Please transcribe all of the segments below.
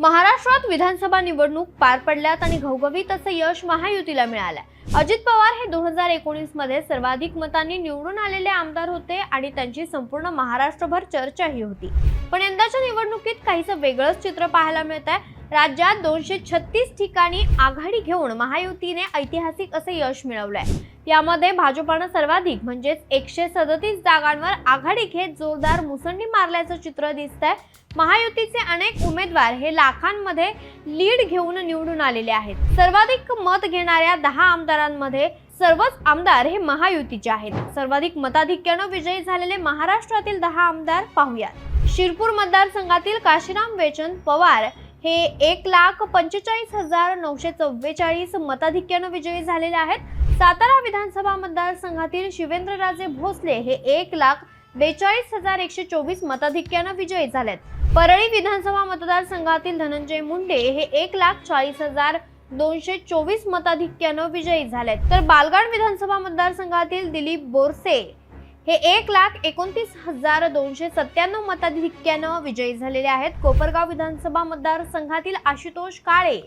महाराष्ट्रात विधानसभा निवडणूक पार पडल्यात आणि घवघवीत असं यश महायुतीला मिळालंय. अजित पवार हे दोन हजार एकोणीसमध्ये सर्वाधिक मतांनी निवडून आलेले आमदार होते आणि त्यांची संपूर्ण महाराष्ट्रभर चर्चाही होती. पण यंदाच्या निवडणुकीत काहीसं वेगळंच चित्र पाहायला मिळत आहे राज्यात दोनशे छत्तीस ठिकाणी आघाडी घेऊन महायुतीने ऐतिहासिक असं यश मिळवलंय. यामध्ये भाजपानं सर्वाधिक म्हणजेच एकशे सदतीस जागांवर आघाडी घेत जोरदार मुसंडी मारल्याचं चित्र दिसतंय. महायुतीचे अनेक उमेदवार हे लाखांमध्ये लीड घेऊन निवडून आलेले आहेत. सर्वाधिक मत घेणाऱ्या दहा आमदारांमध्ये सर्वच आमदार हे महायुतीचे आहेत. सर्वाधिक मताधिक्यानं विजयी झालेले महाराष्ट्रातील दहा आमदार पाहूयात. शिरपूर मतदारसंघातील काशीराम वेचन पवार हे एक लाख पंचेचाळीस हजार नऊशे चव्वेचाळीस मताधिक्यानं विजयी झालेले आहेत. सातारा विधानसभा मतदारसंघातील शिवेंद्रराजे भोसले हे एक लाख बेचाळीस हजार एकशे चोवीस मताधिक्यानं विजयी झालेत. परळी विधानसभा मतदारसंघातील धनंजय मुंडे हे एक लाख चाळीस हजार दोनशे चोवीस मताधिक्यानं विजयी झालेत. तर बालगाड विधानसभा मतदारसंघातील दिलीप बोरसे हे एक लाख एकोणतीस हजार दोनशे सत्त्याण्णव मताधिक्यानं विजयी झालेले आहेत. कोपरगाव विधानसभा मतदारसंघातील आशुतोष काळे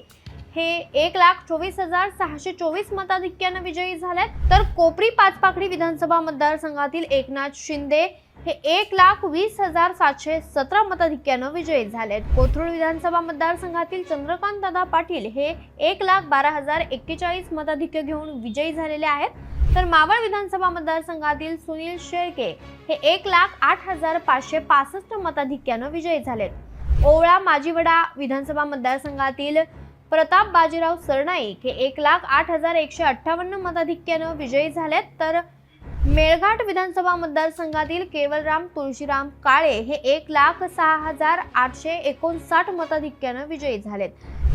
हे एक लाख चोवीस हजार सहाशे चोवीस मताधिक्यानं विजयी झालेत तर कोपरी पाचपाखडी विधानसभा मतदारसंघातील एकनाथ शिंदे हे एक लाख वीस हजार सातशे सतरा मताधिक्यानं विजयी झालेत. कोथरूड विधानसभा मतदारसंघातील चंद्रकांत दादा पाटील हे एक लाख बारा हजार एक्केचाळीस मताधिक्य घेऊन विजयी झालेले आहेत. तर मावळ विधानसभा मतदारसंघातील सुनील शेळके हे एक लाख आठ हजार पाचशे पासष्ट मताधिक्यानं विजयी झालेत. ओवळा माजीवडा विधानसभा मतदारसंघातील प्रताप बाजीराव सरनाईक हे एक लाख आठ हजार एकशे अठ्ठावन्न मताधिक्यानं विजयी झालेत. तर मेळघाट विधानसभा मतदारसंघातील केवलराम तुळशीराम काळे हे एक लाख सहा हजार आठशे एकोणसाठ मताधिक्यानं विजयी झालेत.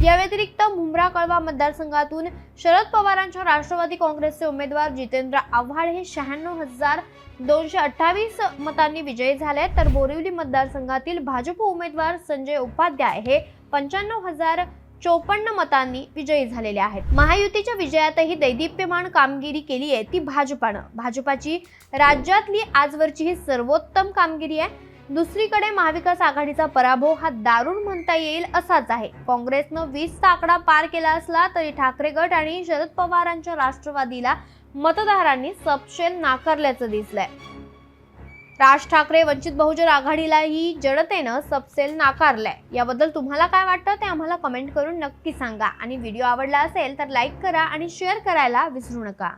या व्यतिरिक्त मुंब्रा कळवा मतदारसंघातून शरद पवारांच्या राष्ट्रवादी काँग्रेसचे उमेदवार जितेंद्र आव्हाड हे शहाण्णव हजार दोनशे अठ्ठावीस मतांनी विजयी झाले तर बोरिवली मतदारसंघातील भाजप उमेदवार संजय उपाध्याय हे पंच्याण्णव हजार चोपन्न मतांनी विजयी झालेले आहेत. महायुतीच्या विजयातही दैदिप्यमान कामगिरी केली आहे ती भाजपानं. भाजपाची राज्यातली आजवरची ही सर्वोत्तम कामगिरी आहे. दुसरीकडे महाविकास आघाडीचा पराभव हा दारुण म्हणता येईल असाच आहे. काँग्रेसनं वीसचा आकडा पार केला असला तरी ठाकरे गट आणि शरद पवारांच्या राष्ट्रवादीला मतदारांनी सपशेल नाकारल्याचं दिसलंय. राज ठाकरे वंचित बहुजन आघाडीलाही जनतेनं सपसेल नाकारलंय. याबद्दल तुम्हाला काय वाटतं ते आम्हाला कमेंट करून नक्की सांगा. आणि व्हिडिओ आवडला असेल तर लाईक करा आणि शेअर करायला विसरू नका.